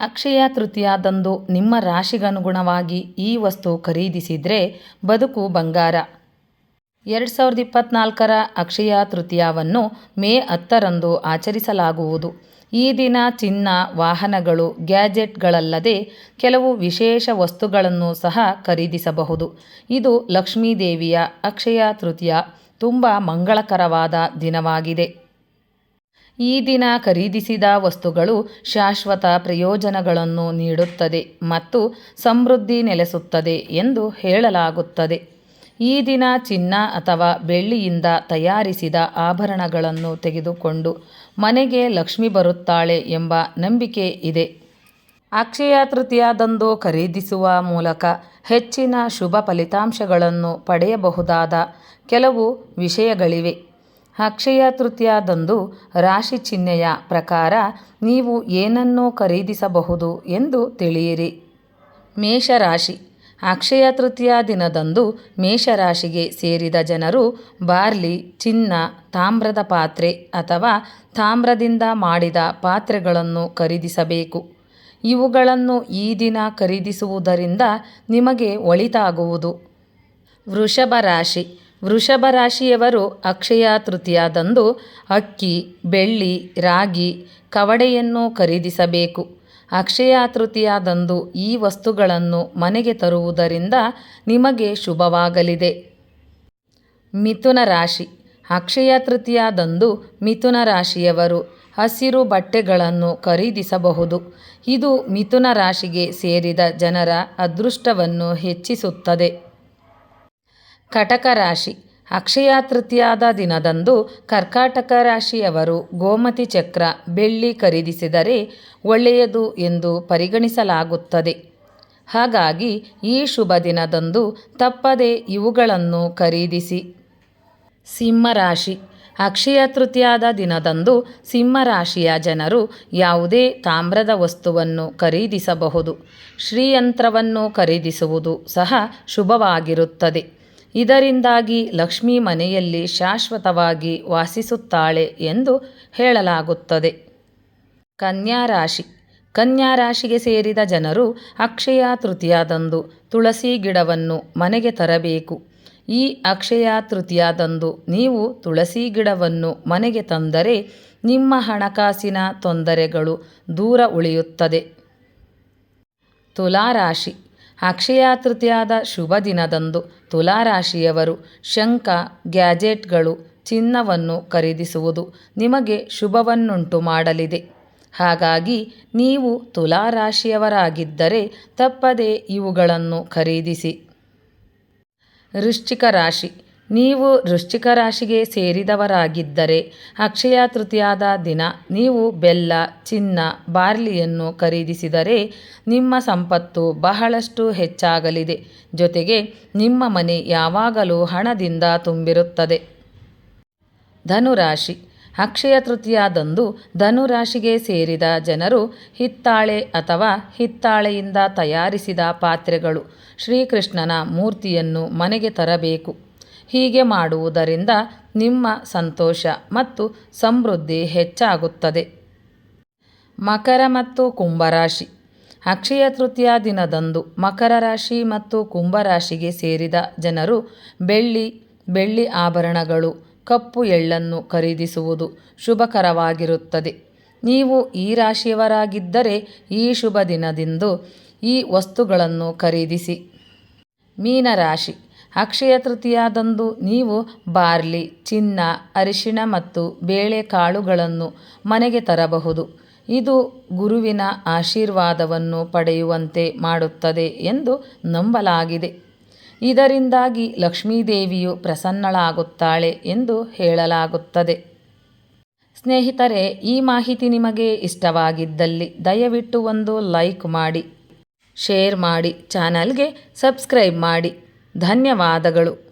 ಅಕ್ಷಯ ತೃತೀಯದಂದು ನಿಮ್ಮ ರಾಶಿಗನುಗುಣವಾಗಿ ಈ ವಸ್ತು ಖರೀದಿಸಿದರೆ ಬದುಕು ಬಂಗಾರ. ಎರಡು ಸಾವಿರದ ಇಪ್ಪತ್ನಾಲ್ಕರ ಅಕ್ಷಯ ತೃತೀಯವನ್ನು ಮೇ ಹತ್ತರಂದು ಆಚರಿಸಲಾಗುವುದು. ಈ ದಿನ ಚಿನ್ನ, ವಾಹನಗಳು, ಗ್ಯಾಜೆಟ್ಗಳಲ್ಲದೆ ಕೆಲವು ವಿಶೇಷ ವಸ್ತುಗಳನ್ನು ಸಹ ಖರೀದಿಸಬಹುದು. ಇದು ಲಕ್ಷ್ಮೀದೇವಿಯ ಅಕ್ಷಯ ತೃತೀಯ ತುಂಬ ಮಂಗಳಕರವಾದ ದಿನವಾಗಿದೆ. ಈ ದಿನ ಖರೀದಿಸಿದ ವಸ್ತುಗಳು ಶಾಶ್ವತ ಪ್ರಯೋಜನಗಳನ್ನು ನೀಡುತ್ತದೆ ಮತ್ತು ಸಮೃದ್ಧಿ ನೆಲೆಸುತ್ತದೆ ಎಂದು ಹೇಳಲಾಗುತ್ತದೆ. ಈ ದಿನ ಚಿನ್ನ ಅಥವಾ ಬೆಳ್ಳಿಯಿಂದ ತಯಾರಿಸಿದ ಆಭರಣಗಳನ್ನು ತೆಗೆದುಕೊಂಡು ಮನೆಗೆ ಲಕ್ಷ್ಮಿ ಬರುತ್ತಾಳೆ ಎಂಬ ನಂಬಿಕೆ ಇದೆ. ಅಕ್ಷಯ ತೃತೀಯದಂದು ಖರೀದಿಸುವ ಮೂಲಕ ಹೆಚ್ಚಿನ ಶುಭ ಫಲಿತಾಂಶಗಳನ್ನು ಪಡೆಯಬಹುದಾದ ಕೆಲವು ವಿಷಯಗಳಿವೆ. ಅಕ್ಷಯ ತೃತೀಯದಂದು ರಾಶಿ ಚಿಹ್ನೆಯ ಪ್ರಕಾರ ನೀವು ಏನನ್ನು ಖರೀದಿಸಬಹುದು ಎಂದು ತಿಳಿಯಿರಿ. ಮೇಷರಾಶಿ. ಅಕ್ಷಯ ತೃತೀಯ ದಿನದಂದು ಮೇಷರಾಶಿಗೆ ಸೇರಿದ ಜನರು ಬಾರ್ಲಿ, ಚಿನ್ನ, ತಾಮ್ರದ ಪಾತ್ರೆ ಅಥವಾ ತಾಮ್ರದಿಂದ ಮಾಡಿದ ಪಾತ್ರೆಗಳನ್ನು ಖರೀದಿಸಬೇಕು. ಇವುಗಳನ್ನು ಈ ದಿನ ಖರೀದಿಸುವುದರಿಂದ ನಿಮಗೆ ಒಳಿತಾಗುವುದು. ವೃಷಭ ರಾಶಿ. ವೃಷಭ ರಾಶಿಯವರು ಅಕ್ಷಯ ತೃತೀಯದಂದು ಅಕ್ಕಿ, ಬೆಳ್ಳಿ, ರಾಗಿ, ಕವಡೆಯನ್ನು ಖರೀದಿಸಬೇಕು. ಅಕ್ಷಯ ತೃತೀಯದಂದು ಈ ವಸ್ತುಗಳನ್ನು ಮನೆಗೆ ತರುವುದರಿಂದ ನಿಮಗೆ ಶುಭವಾಗಲಿದೆ. ಮಿಥುನ ರಾಶಿ. ಅಕ್ಷಯ ತೃತೀಯದಂದು ಮಿಥುನ ರಾಶಿಯವರು ಹಸಿರು ಬಟ್ಟೆಗಳನ್ನು ಖರೀದಿಸಬಹುದು. ಇದು ಮಿಥುನ ರಾಶಿಗೆ ಸೇರಿದ ಜನರ ಅದೃಷ್ಟವನ್ನು ಹೆಚ್ಚಿಸುತ್ತದೆ. ಕಟಕ ರಾಶಿ. ಅಕ್ಷಯ ತೃತೀಯಾದ ದಿನದಂದು ಕರ್ಕಾಟಕ ರಾಶಿಯವರು ಗೋಮತಿ ಚಕ್ರ, ಬೆಳ್ಳಿ ಖರೀದಿಸಿದರೆ ಒಳ್ಳೆಯದು ಎಂದು ಪರಿಗಣಿಸಲಾಗುತ್ತದೆ. ಹಾಗಾಗಿ ಈ ಶುಭ ದಿನದಂದು ತಪ್ಪದೆ ಇವುಗಳನ್ನು ಖರೀದಿಸಿ. ಸಿಂಹರಾಶಿ ಅಕ್ಷಯ ತೃತೀಯಾದ ದಿನದಂದು ಸಿಂಹರಾಶಿಯ ಜನರು ಯಾವುದೇ ತಾಮ್ರದ ವಸ್ತುವನ್ನು ಖರೀದಿಸಬಹುದು. ಶ್ರೀಯಂತ್ರವನ್ನು ಖರೀದಿಸುವುದು ಸಹ ಶುಭವಾಗಿರುತ್ತದೆ. ಇದರಿಂದಾಗಿ ಲಕ್ಷ್ಮಿ ಮನೆಯಲ್ಲಿ ಶಾಶ್ವತವಾಗಿ ವಾಸಿಸುತ್ತಾಳೆ ಎಂದು ಹೇಳಲಾಗುತ್ತದೆ. ಕನ್ಯಾ ರಾಶಿ. ಕನ್ಯಾ ರಾಶಿಗೆ ಸೇರಿದ ಜನರು ಅಕ್ಷಯ ತೃತೀಯದಂದು ತುಳಸಿ ಗಿಡವನ್ನು ಮನೆಗೆ ತರಬೇಕು. ಈ ಅಕ್ಷಯ ತೃತೀಯದಂದು ನೀವು ತುಳಸಿ ಗಿಡವನ್ನು ಮನೆಗೆ ತಂದರೆ ನಿಮ್ಮ ಹಣಕಾಸಿನ ತೊಂದರೆಗಳು ದೂರ ಉಳಿಯುತ್ತದೆ. ತುಲಾರಾಶಿ ಅಕ್ಷಯ ತೃತೀಯದ ಶುಭ ದಿನದಂದು ತುಲಾರಾಶಿಯವರು ಶಂಖ, ಗ್ಯಾಜೆಟ್ಗಳು ಚಿನ್ನವನ್ನು ಖರೀದಿಸುವುದು ನಿಮಗೆ ಶುಭವನ್ನುಂಟು ಮಾಡಲಿದೆ. ಹಾಗಾಗಿ ನೀವು ತುಲಾರಾಶಿಯವರಾಗಿದ್ದರೆ ತಪ್ಪದೆ ಇವುಗಳನ್ನು ಖರೀದಿಸಿ. ವೃಶ್ಚಿಕ ರಾಶಿ ನೀವು ವೃಶ್ಚಿಕ ರಾಶಿಗೆ ಸೇರಿದವರಾಗಿದ್ದರೆ ಅಕ್ಷಯ ತೃತೀಯಾದ ದಿನ ನೀವು ಬೆಲ್ಲ, ಚಿನ್ನ, ಬಾರ್ಲಿಯನ್ನು ಖರೀದಿಸಿದರೆ ನಿಮ್ಮ ಸಂಪತ್ತು ಬಹಳಷ್ಟು ಹೆಚ್ಚಾಗಲಿದೆ. ಜೊತೆಗೆ ನಿಮ್ಮ ಮನೆ ಯಾವಾಗಲೂ ಹಣದಿಂದ ತುಂಬಿರುತ್ತದೆ. ಧನುರಾಶಿ. ಅಕ್ಷಯ ತೃತೀಯದಂದು ಧನುರಾಶಿಗೆ ಸೇರಿದ ಜನರು ಹಿತ್ತಾಳೆ ಅಥವಾ ಹಿತ್ತಾಳೆಯಿಂದ ತಯಾರಿಸಿದ ಪಾತ್ರೆಗಳು. ಶ್ರೀಕೃಷ್ಣನ ಮೂರ್ತಿಯನ್ನು ಮನೆಗೆ ತರಬೇಕು. ಹೀಗೆ ಮಾಡುವುದರಿಂದ ನಿಮ್ಮ ಸಂತೋಷ ಮತ್ತು ಸಮೃದ್ಧಿ ಹೆಚ್ಚಾಗುತ್ತದೆ. ಮಕರ ಮತ್ತು ಕುಂಭರಾಶಿ. ಅಕ್ಷಯ ತೃತೀಯ ದಿನದಂದು ಮಕರ ರಾಶಿ ಮತ್ತು ಕುಂಭರಾಶಿಗೆ ಸೇರಿದ ಜನರು ಬೆಳ್ಳಿ ಬೆಳ್ಳಿ ಆಭರಣಗಳು, ಕಪ್ಪು ಎಳ್ಳನ್ನು ಖರೀದಿಸುವುದು ಶುಭಕರವಾಗಿರುತ್ತದೆ. ನೀವು ಈ ರಾಶಿಯವರಾಗಿದ್ದರೆ ಈ ಶುಭ ದಿನದಿಂದ ಈ ವಸ್ತುಗಳನ್ನು ಖರೀದಿಸಿ. ಮೀನರಾಶಿ. ಅಕ್ಷಯ ತೃತೀಯದಂದು ನೀವು ಬಾರ್ಲಿ, ಚಿನ್ನ, ಅರಿಶಿಣ ಮತ್ತು ಬೇಳೆಕಾಳುಗಳನ್ನು ಮನೆಗೆ ತರಬಹುದು. ಇದು ಗುರುವಿನ ಆಶೀರ್ವಾದವನ್ನು ಪಡೆಯುವಂತೆ ಮಾಡುತ್ತದೆ ಎಂದು ನಂಬಲಾಗಿದೆ. ಇದರಿಂದಾಗಿ ಲಕ್ಷ್ಮೀದೇವಿಯು ಪ್ರಸನ್ನಳಾಗುತ್ತಾಳೆ ಎಂದು ಹೇಳಲಾಗುತ್ತದೆ. ಸ್ನೇಹಿತರೆ, ಈ ಮಾಹಿತಿ ನಿಮಗೆ ಇಷ್ಟವಾಗಿದ್ದಲ್ಲಿ ದಯವಿಟ್ಟು ಒಂದು ಲೈಕ್ ಮಾಡಿ, ಶೇರ್ ಮಾಡಿ, ಚಾನಲ್ಗೆ ಸಬ್ಸ್ಕ್ರೈಬ್ ಮಾಡಿ. ಧನ್ಯವಾದಗಳು.